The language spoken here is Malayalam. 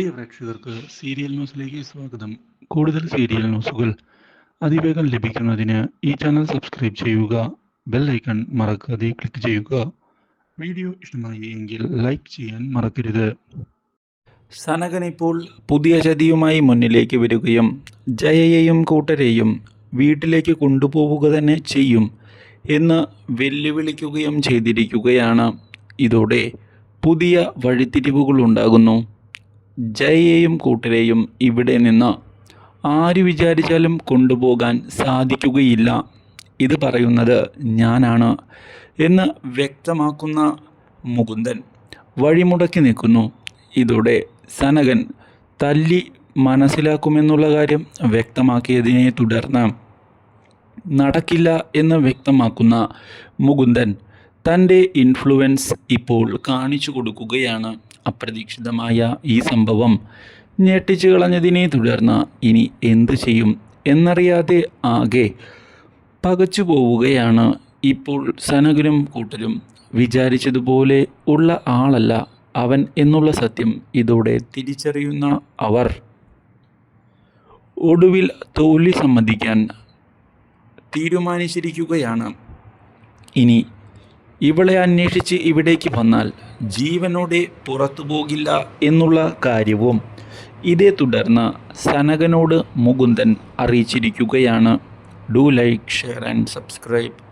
പ്രിയ പ്രേക്ഷകർക്ക് സീരിയൽ ന്യൂസിലേക്ക് സ്വാഗതം. കൂടുതൽ സീരിയൽ ന്യൂസുകൾ അതിവേഗം ലഭിക്കുന്നതിന് ഈ ചാനൽ സബ്സ്ക്രൈബ് ചെയ്യുക ബെൽ ഐക്കൺ മറക്കാതെ ക്ലിക്ക് ചെയ്യുക. വീഡിയോ ഇഷ്ടമായി എങ്കിൽ ലൈക്ക് ചെയ്യാൻ മറക്കരുത്. സനകൻ ഇപ്പോൾ പുതിയ ചതിയുമായി മുന്നിലേക്ക് വരികയും ജയയെയും കൂട്ടരെയും വീട്ടിലേക്ക് കൊണ്ടുപോവുക തന്നെ ചെയ്യും എന്ന് വെല്ലുവിളിക്കുകയും ചെയ്തിരിക്കുകയാണ്. ഇതോടെ പുതിയ വഴിത്തിരിവുകൾ ഉണ്ടാകുന്നു ജയയെയും കൂട്ടരെയും ഇവിടെ നിന്ന് ആര് വിചാരിച്ചാലും കൊണ്ടുപോകാൻ സാധിക്കുകയില്ല. ഇത് പറയുന്നത് ഞാനാണ് എന്ന് വ്യക്തമാക്കുന്ന മുകുന്ദൻ വഴിമുടക്കി നിൽക്കുന്നു. ഇതോടെ സനകൻ തല്ലി മനസ്സിലാക്കുമെന്നുള്ള കാര്യം വ്യക്തമാക്കിയതിനെ തുടർന്ന് നടക്കില്ല എന്ന് വ്യക്തമാക്കുന്ന മുകുന്ദൻ തന്റെ ഇൻഫ്ലുവൻസ് ഇപ്പോൾ കാണിച്ചു കൊടുക്കുകയാണ്. അപ്രതീക്ഷിതമായ ഈ സംഭവം ഞെട്ടിച്ചു കളഞ്ഞതിനെ തുടർന്ന് ഇനി എന്തു ചെയ്യും എന്നറിയാതെ ആകെ പകച്ചു പോവുകയാണ് ഇപ്പോൾ സനകനും കൂട്ടരും. വിചാരിച്ചതുപോലെ ഉള്ള ആളല്ല അവൻ എന്നുള്ള സത്യം ഇതോടെ തിരിച്ചറിയുന്ന അവർ. ഒടുവിൽ തോൽവി സമ്മതിക്കാൻ തീരുമാനിച്ചിരിക്കുകയാണ്. ഇനി ഇവളെ അന്വേഷിച്ച് ഇവിടേക്ക് വന്നാൽ ജീവനോടെ പുറത്തു പോകില്ല എന്നുള്ള കാര്യവും ഇതേ തുടർന്ന് സനകനോട് Mukundan അറിയിച്ചിരിക്കുകയാണ്. Do like share and subscribe.